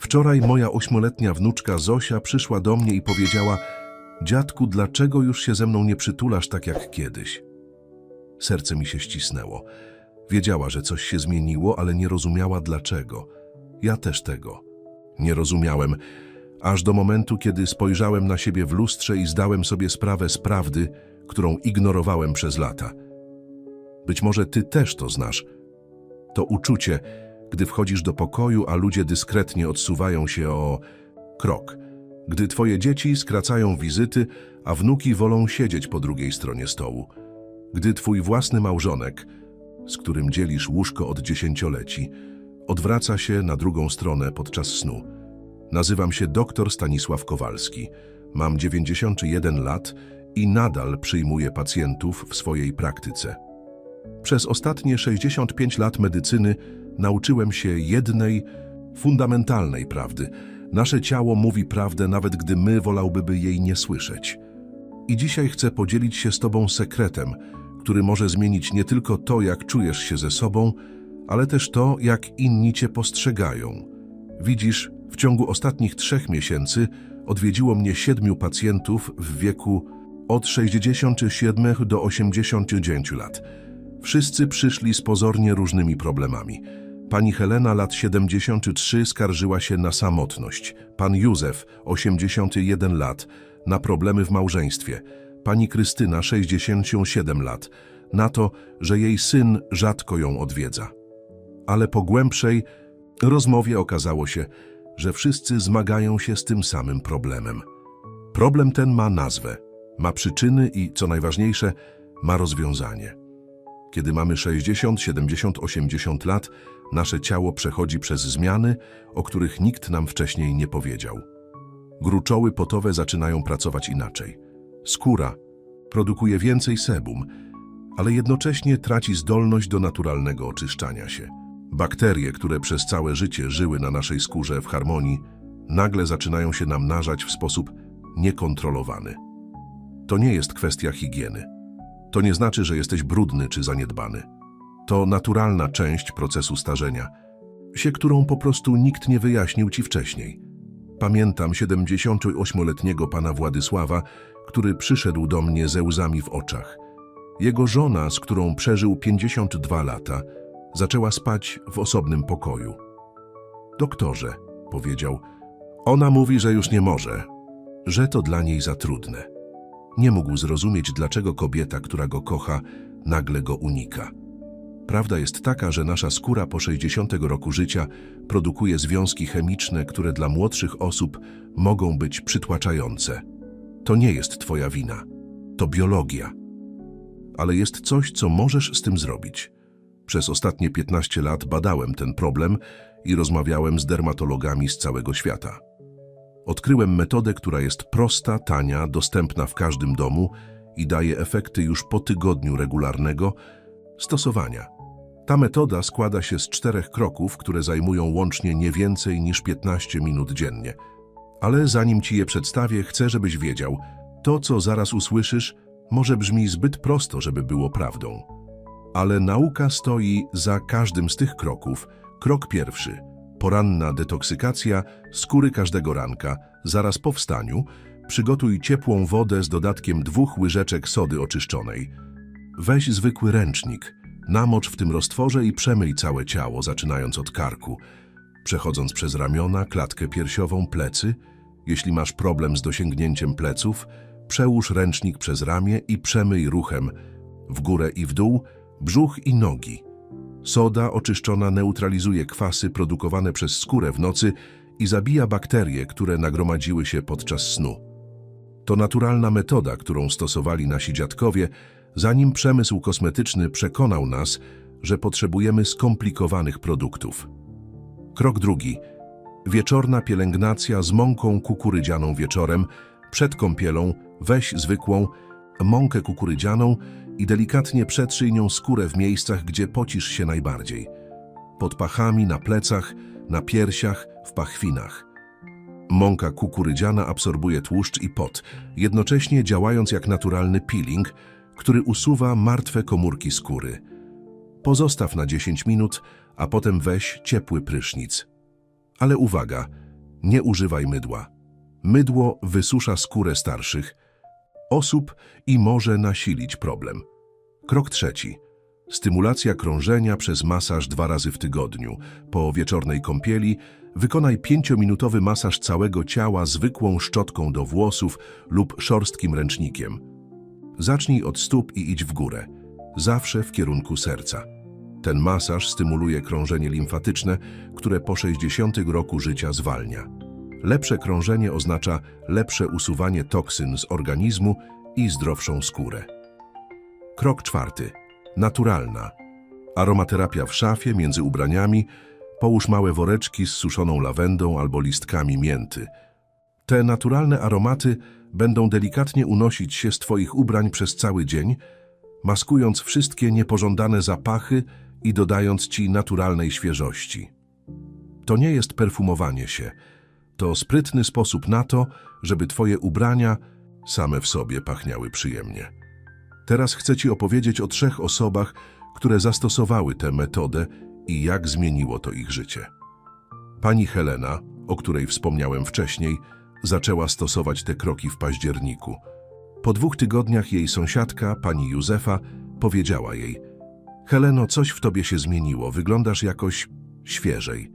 Wczoraj moja ośmioletnia wnuczka Zosia przyszła do mnie i powiedziała: Dziadku, dlaczego już się ze mną nie przytulasz tak jak kiedyś? Serce mi się ścisnęło. Wiedziała, że coś się zmieniło, ale nie rozumiała dlaczego. Ja też tego. Nie rozumiałem, aż do momentu, kiedy spojrzałem na siebie w lustrze i zdałem sobie sprawę z prawdy, którą ignorowałem przez lata. Być może ty też to znasz. To uczucie, gdy wchodzisz do pokoju, a ludzie dyskretnie odsuwają się o krok. Gdy twoje dzieci skracają wizyty, a wnuki wolą siedzieć po drugiej stronie stołu. Gdy twój własny małżonek, z którym dzielisz łóżko od dziesięcioleci, odwraca się na drugą stronę podczas snu. Nazywam się dr Stanisław Kowalski. Mam 91 lat i nadal przyjmuję pacjentów w swojej praktyce. Przez ostatnie 65 lat medycyny nauczyłem się jednej, fundamentalnej prawdy. Nasze ciało mówi prawdę, nawet gdy my wolałbyby jej nie słyszeć. I dzisiaj chcę podzielić się z Tobą sekretem, który może zmienić nie tylko to, jak czujesz się ze sobą, ale też to, jak inni Cię postrzegają. Widzisz, w ciągu ostatnich trzech miesięcy odwiedziło mnie siedmiu pacjentów w wieku od 67 do 89 lat. Wszyscy przyszli z pozornie różnymi problemami. Pani Helena, lat 73, skarżyła się na samotność. Pan Józef, 81 lat, na problemy w małżeństwie. Pani Krystyna, 67 lat, na to, że jej syn rzadko ją odwiedza. Ale po głębszej rozmowie okazało się, że wszyscy zmagają się z tym samym problemem. Problem ten ma nazwę, ma przyczyny i, co najważniejsze, ma rozwiązanie. Kiedy mamy 60, 70, 80 lat, nasze ciało przechodzi przez zmiany, o których nikt nam wcześniej nie powiedział. Gruczoły potowe zaczynają pracować inaczej. Skóra produkuje więcej sebum, ale jednocześnie traci zdolność do naturalnego oczyszczania się. Bakterie, które przez całe życie żyły na naszej skórze w harmonii, nagle zaczynają się namnażać w sposób niekontrolowany. To nie jest kwestia higieny. To nie znaczy, że jesteś brudny czy zaniedbany. To naturalna część procesu starzenia, się którą po prostu nikt nie wyjaśnił ci wcześniej. Pamiętam 78-letniego pana Władysława, który przyszedł do mnie ze łzami w oczach. Jego żona, z którą przeżył 52 lata, zaczęła spać w osobnym pokoju. Doktorze, powiedział, ona mówi, że już nie może, że to dla niej za trudne. Nie mógł zrozumieć, dlaczego kobieta, która go kocha, nagle go unika. Prawda jest taka, że nasza skóra po 60 roku życia produkuje związki chemiczne, które dla młodszych osób mogą być przytłaczające. To nie jest twoja wina. To biologia. Ale jest coś, co możesz z tym zrobić. Przez ostatnie 15 lat badałem ten problem i rozmawiałem z dermatologami z całego świata. Odkryłem metodę, która jest prosta, tania, dostępna w każdym domu i daje efekty już po tygodniu regularnego stosowania. Ta metoda składa się z czterech kroków, które zajmują łącznie nie więcej niż 15 minut dziennie. Ale zanim ci je przedstawię, chcę, żebyś wiedział, to co zaraz usłyszysz, może brzmi zbyt prosto, żeby było prawdą. Ale nauka stoi za każdym z tych kroków. Krok pierwszy. Poranna detoksykacja skóry każdego ranka. Zaraz po wstaniu przygotuj ciepłą wodę z dodatkiem dwóch łyżeczek sody oczyszczonej. Weź zwykły ręcznik, namocz w tym roztworze i przemyj całe ciało, zaczynając od karku, przechodząc przez ramiona, klatkę piersiową, plecy. Jeśli masz problem z dosięgnięciem pleców, przełóż ręcznik przez ramię i przemyj ruchem w górę i w dół, brzuch i nogi. Soda oczyszczona neutralizuje kwasy produkowane przez skórę w nocy i zabija bakterie, które nagromadziły się podczas snu. To naturalna metoda, którą stosowali nasi dziadkowie, zanim przemysł kosmetyczny przekonał nas, że potrzebujemy skomplikowanych produktów. Krok drugi. Wieczorna pielęgnacja z mąką kukurydzianą wieczorem. Przed kąpielą weź zwykłą mąkę kukurydzianą i delikatnie przetrzyj nią skórę w miejscach, gdzie pocisz się najbardziej. Pod pachami, na plecach, na piersiach, w pachwinach. Mąka kukurydziana absorbuje tłuszcz i pot, jednocześnie działając jak naturalny peeling, który usuwa martwe komórki skóry. Pozostaw na 10 minut, a potem weź ciepły prysznic. Ale uwaga, Nie używaj mydła. Mydło wysusza skórę starszych osób i może nasilić problem. Krok trzeci. Stymulacja krążenia przez masaż dwa razy w tygodniu. Po wieczornej kąpieli wykonaj pięciominutowy masaż całego ciała zwykłą szczotką do włosów lub szorstkim ręcznikiem. Zacznij od stóp i idź w górę, zawsze w kierunku serca. Ten masaż stymuluje krążenie limfatyczne, które po 60 roku życia zwalnia. Lepsze krążenie oznacza lepsze usuwanie toksyn z organizmu i zdrowszą skórę. Krok czwarty. Naturalna. Aromaterapia w szafie między ubraniami. Połóż małe woreczki z suszoną lawendą albo listkami mięty. Te naturalne aromaty będą delikatnie unosić się z Twoich ubrań przez cały dzień, maskując wszystkie niepożądane zapachy i dodając Ci naturalnej świeżości. To nie jest perfumowanie się. To sprytny sposób na to, żeby Twoje ubrania same w sobie pachniały przyjemnie. Teraz chcę Ci opowiedzieć o trzech osobach, które zastosowały tę metodę i jak zmieniło to ich życie. Pani Helena, o której wspomniałem wcześniej, zaczęła stosować te kroki w październiku. Po dwóch tygodniach jej sąsiadka, pani Józefa, powiedziała jej: Heleno, coś w tobie się zmieniło, wyglądasz jakoś świeżej.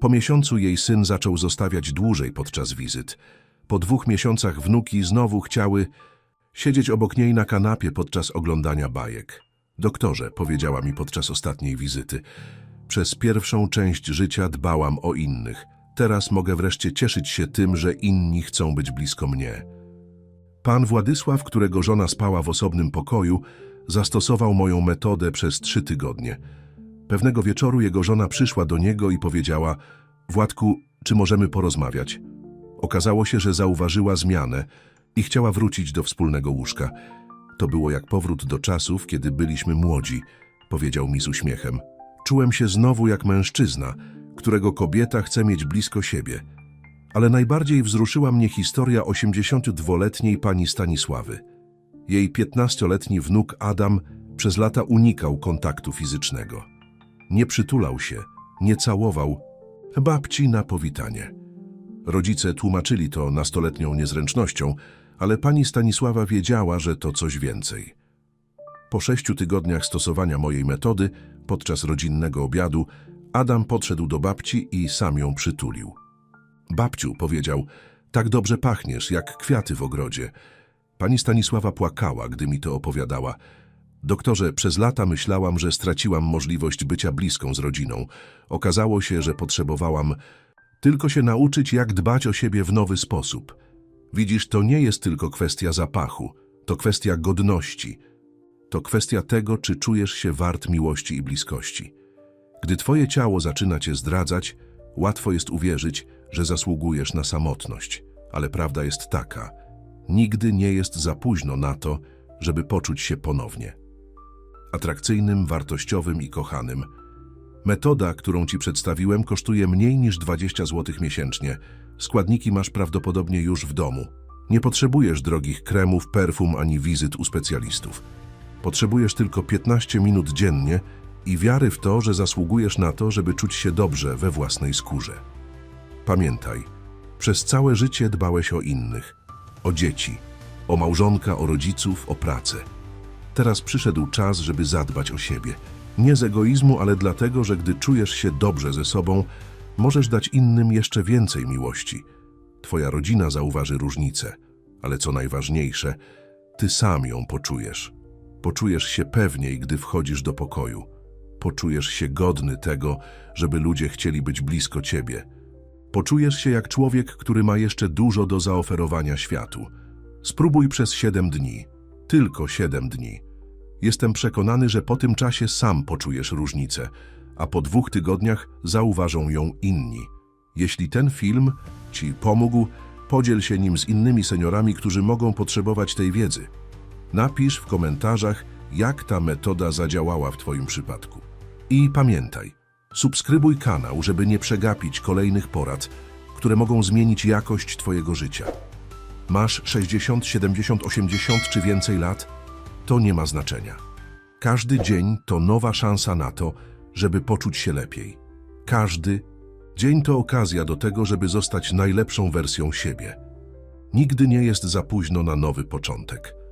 Po miesiącu jej syn zaczął zostawiać dłużej podczas wizyt. Po dwóch miesiącach wnuki znowu chciały siedzieć obok niej na kanapie podczas oglądania bajek. Doktorze, powiedziała mi podczas ostatniej wizyty, przez pierwszą część życia dbałam o innych. Teraz mogę wreszcie cieszyć się tym, że inni chcą być blisko mnie. Pan Władysław, którego żona spała w osobnym pokoju, zastosował moją metodę przez trzy tygodnie. Pewnego wieczoru jego żona przyszła do niego i powiedziała: Władku, czy możemy porozmawiać? Okazało się, że zauważyła zmianę i chciała wrócić do wspólnego łóżka. To było jak powrót do czasów, kiedy byliśmy młodzi, powiedział mi z uśmiechem. Czułem się znowu jak mężczyzna, którego kobieta chce mieć blisko siebie. Ale najbardziej wzruszyła mnie historia 82-letniej pani Stanisławy. Jej 15-letni wnuk Adam przez lata unikał kontaktu fizycznego. Nie przytulał się, nie całował babci na powitanie. Rodzice tłumaczyli to nastoletnią niezręcznością, ale pani Stanisława wiedziała, że to coś więcej. Po sześciu tygodniach stosowania mojej metody, podczas rodzinnego obiadu, Adam podszedł do babci i sam ją przytulił. Babciu, powiedział, tak dobrze pachniesz, jak kwiaty w ogrodzie. Pani Stanisława płakała, gdy mi to opowiadała. Doktorze, przez lata myślałam, że straciłam możliwość bycia bliską z rodziną. Okazało się, że potrzebowałam tylko się nauczyć, jak dbać o siebie w nowy sposób. Widzisz, to nie jest tylko kwestia zapachu, to kwestia godności. To kwestia tego, czy czujesz się wart miłości i bliskości. Gdy twoje ciało zaczyna cię zdradzać, łatwo jest uwierzyć, że zasługujesz na samotność. Ale prawda jest taka, nigdy nie jest za późno na to, żeby poczuć się ponownie. Atrakcyjnym, wartościowym i kochanym. Metoda, którą ci przedstawiłem, kosztuje mniej niż 20 zł miesięcznie. Składniki masz prawdopodobnie już w domu. Nie potrzebujesz drogich kremów, perfum ani wizyt u specjalistów. Potrzebujesz tylko 15 minut dziennie i wiary w to, że zasługujesz na to, żeby czuć się dobrze we własnej skórze. Pamiętaj, przez całe życie dbałeś o innych, o dzieci, o małżonka, o rodziców, o pracę. Teraz przyszedł czas, żeby zadbać o siebie. Nie z egoizmu, ale dlatego, że gdy czujesz się dobrze ze sobą, możesz dać innym jeszcze więcej miłości. Twoja rodzina zauważy różnicę, ale co najważniejsze, ty sam ją poczujesz. Poczujesz się pewniej, gdy wchodzisz do pokoju. Poczujesz się godny tego, żeby ludzie chcieli być blisko ciebie. Poczujesz się jak człowiek, który ma jeszcze dużo do zaoferowania światu. Spróbuj przez siedem dni. Tylko siedem dni. Jestem przekonany, że po tym czasie sam poczujesz różnicę, a po dwóch tygodniach zauważą ją inni. Jeśli ten film Ci pomógł, podziel się nim z innymi seniorami, którzy mogą potrzebować tej wiedzy. Napisz w komentarzach, jak ta metoda zadziałała w Twoim przypadku. I pamiętaj, subskrybuj kanał, żeby nie przegapić kolejnych porad, które mogą zmienić jakość Twojego życia. Masz 60, 70, 80 czy więcej lat? To nie ma znaczenia. Każdy dzień to nowa szansa na to, żeby poczuć się lepiej. Każdy Dzień to okazja do tego, żeby zostać najlepszą wersją siebie. Nigdy nie jest za późno na nowy początek.